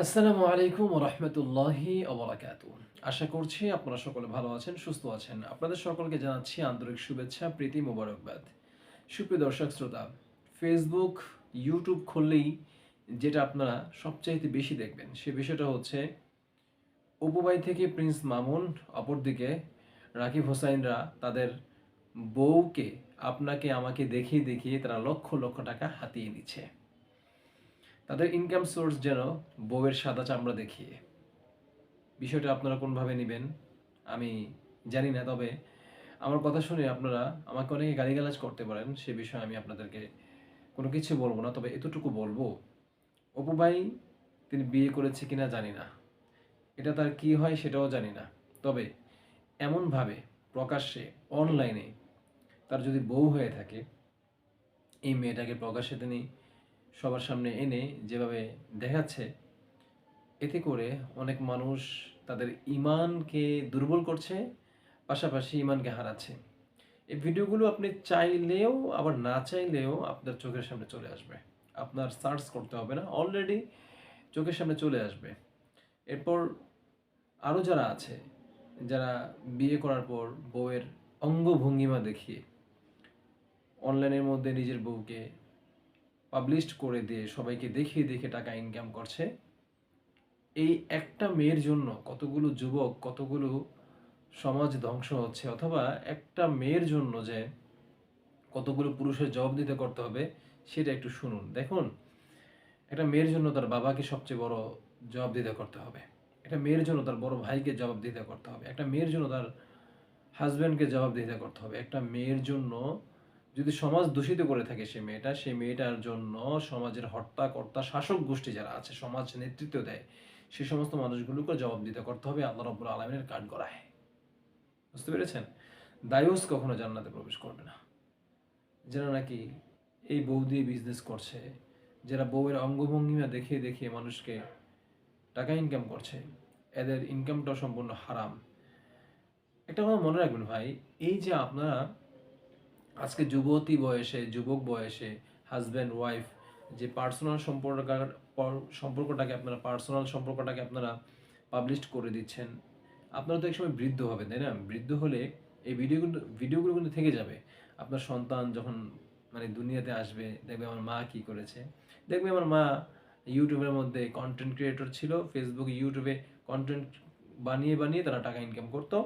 আসসালামু আলাইকুম রহমতুল্লাহি অবরাকাতু আশা করছি আপনারা সকলে ভালো আছেন, সুস্থ আছেন। আপনাদের সকলকে জানাচ্ছি আন্তরিক শুভেচ্ছা, প্রীতি মোবারকবাদ। সুপ্রিয় দর্শক শ্রোতা ফেসবুক ইউটিউব খুললেই যেটা আপনারা সবচাইতে বেশি দেখবেন, সে বিষয়টা হচ্ছে উপবাই থেকে প্রিন্স মামুন, অপরদিকে রাকিব হোসাইনরা তাদের বউকে, আপনাকে, আমাকে দেখিয়ে দেখিয়ে তারা লক্ষ লক্ষ টাকা হাতিয়ে নিচ্ছে। তাদের ইনকাম সোর্স যেন বউয়ের সাদা চামড়া দেখিয়ে। বিষয়টা আপনারা কোনভাবে নেবেন, আমি জানি না, তবে আমার কথা শুনে আপনারা আমাকে অনেকে গালিগালাজ করতে পারেন, সে বিষয়ে আমি আপনাদেরকে কোনো কিছু বলব না, তবে এতটুকু বলব, অপু ভাই তিনি বিয়ে করেছে কিনা জানি না। এটা তার কি হয় সেটাও জানি না, তবে এমনভাবে প্রকাশ্যে অনলাইনে তার যদি বউ হয়ে থাকে, এই মেয়েটাকে প্রকাশ্যে তিনি সবার সামনে এনে যেভাবে দেখাচ্ছে, এতে করে অনেক মানুষ তাদের ইমানকে দুর্বল করছে, পাশাপাশি ইমানকে হারাচ্ছে। এই ভিডিওগুলো আপনি চাইলেও, আবার না চাইলেও আপনার চোখের সামনে চলে আসবে। আপনার সার্চ করতে হবে না অলরেডি চোখের সামনে চলে আসবে। এরপর আরও যারা আছে, যারা বিয়ে করার পর বউয়ের অঙ্গভঙ্গিমা দেখিয়ে অনলাইনের মধ্যে নিজের বউকে পাবলিশ করে দিয়ে সবাইকে দেখিয়ে দেখে টাকা ইনকাম করছে। এই একটা মেয়ের জন্য কতগুলো যুবক, কতগুলো সমাজ ধ্বংস হচ্ছে অথবা একটা মেয়ের জন্য যে কতগুলো পুরুষের জবাব দিতে করতে হবে, সেটা একটু শুনুন। দেখুন, একটা মেয়ের জন্য তার বাবাকে সবচেয়ে বড় জবাব দিতে করতে হবে। একটা মেয়ের জন্য তার বড় ভাইকে জবাব দিতে করতে হবে। একটা মেয়ের জন্য তার হাজব্যান্ডকে জবাব দিতে করতে হবে। একটা মেয়ের জন্য যদি সমাজ দূষিত করে থাকে সে মেয়েটা, সেই মেয়েটার জন্য সমাজের হর্তাকর্তা শাসক গোষ্ঠী যারা আছে, সমাজ নেতৃত্ব দেয় সে সমস্ত মানুষগুলোকে জবাব দিতে করতে হবে আল্লাহ রব্বুল আলমিনের কাঠ গড়ায় বুঝতে পেরেছেন? দায়ুস কখনো জান্নাতে প্রবেশ করবে না। যারা নাকি এই বউ দিয়ে বিজনেস করছে, যারা বউয়ের অঙ্গভঙ্গিমা দেখিয়ে দেখিয়ে মানুষকে টাকা ইনকাম করছে, এদের ইনকামটা সম্পূর্ণ হারাম। একটা কথা মনে রাখবেন ভাই, এই যে আপনারা আজকে যুবতী বয়সে, যুবক বয়সে হাজব্যান্ড ওয়াইফ যে পার্সোনাল সম্পর্ক সম্পর্কটাকে আপনারা পার্সোনাল সম্পর্কটাকে আপনারা পাবলিশ করে দিচ্ছেন। আপনারা তো একসময় বৃদ্ধ হবেন, তাই না? বৃদ্ধ হলে এই ভিডিওগুলো ভিডিওগুলো কিন্তু থেকে যাবে। আপনার সন্তান যখন মানে দুনিয়াতে আসবে, দেখবে আমার মা কি করেছে। দেখবে আমার মা ইউটিউবের মধ্যে কন্টেন্ট ক্রিয়েটর ছিল ফেসবুক ইউটিউবে কন্টেন্ট বানিয়ে বানিয়ে তারা টাকা ইনকাম করতো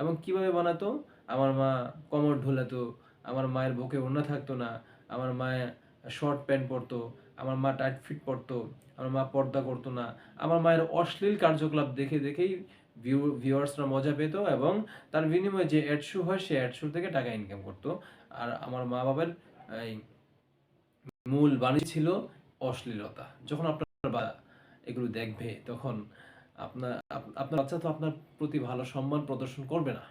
এবং কীভাবে বানাতো? আমার মা কমর ঢোলাতো আমার মায়ের বুকে ওড়না থাকতো না, আমার মায়ের শর্ট প্যান্ট পরতো, আমার মা টাইট ফিট পরতো, আমার মা পর্দা করতো না, আমার মায়ের অশ্লীল কার্যকলাপ দেখে দেখেই ভিউ ভিউয়ার্সরা মজা পেত এবং তার বিনিময়ে যে অ্যাড শু হয় সে অ্যাড শু থেকে টাকা ইনকাম করতো। আর আমার মা বাবার এই মূল বাণী ছিল অশ্লীলতা। যখন আপনার বা এগুলো দেখবে, তখন আপনার আপনার বাচ্চা তো আপনার প্রতি ভালো সম্মান প্রদর্শন করবে না।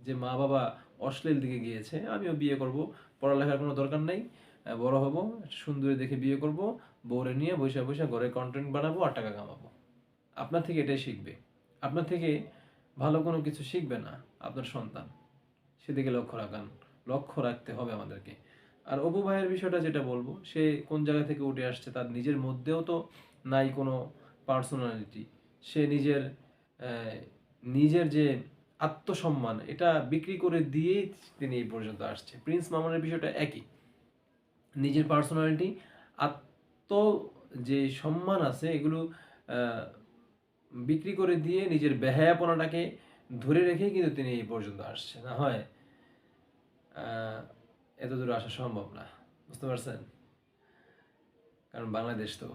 যে মা বাবা অশ্লীল দিকে গিয়েছে। আমিও বিয়ে করব। পড়ালেখার কোনো দরকার নেই। বড় হব, সুন্দরী দেখে বিয়ে করব, বউরে নিয়ে বসে বসে ঘরে কন্টেন্ট বানাবো আর টাকা কামাবো। আপনার থেকে এটাই শিখবে। আপনার থেকে ভালো কোনো কিছু শিখবে না আপনার সন্তান। সেদিকে লক্ষ্য রাখান। লক্ষ্য রাখতে হবে আমাদেরকে। আর অপু ভাইয়ের বিষয়টা যেটা বলব, সে কোন জায়গা থেকে উঠে আসছে তার নিজের মধ্যেও তো নাই কোনো পার্সোনালিটি সে নিজের নিজের যে আত্মসম্মান, এটা বিক্রি করে দিয়েই তিনি এই পর্যন্ত আসছে। প্রিন্স মামুনের বিষয়টা একই। নিজের পার্সোনালিটি আত্ম যে সম্মান আছে, এগুলো বিক্রি করে দিয়ে নিজের বেহায়াপনাটাকে ধরে রেখেই কিন্তু তিনি এই পর্যন্ত আসছে, না হয়? এত দূর আসা সম্ভব না। বুঝতে পারছেন? কারণ বাংলাদেশ তো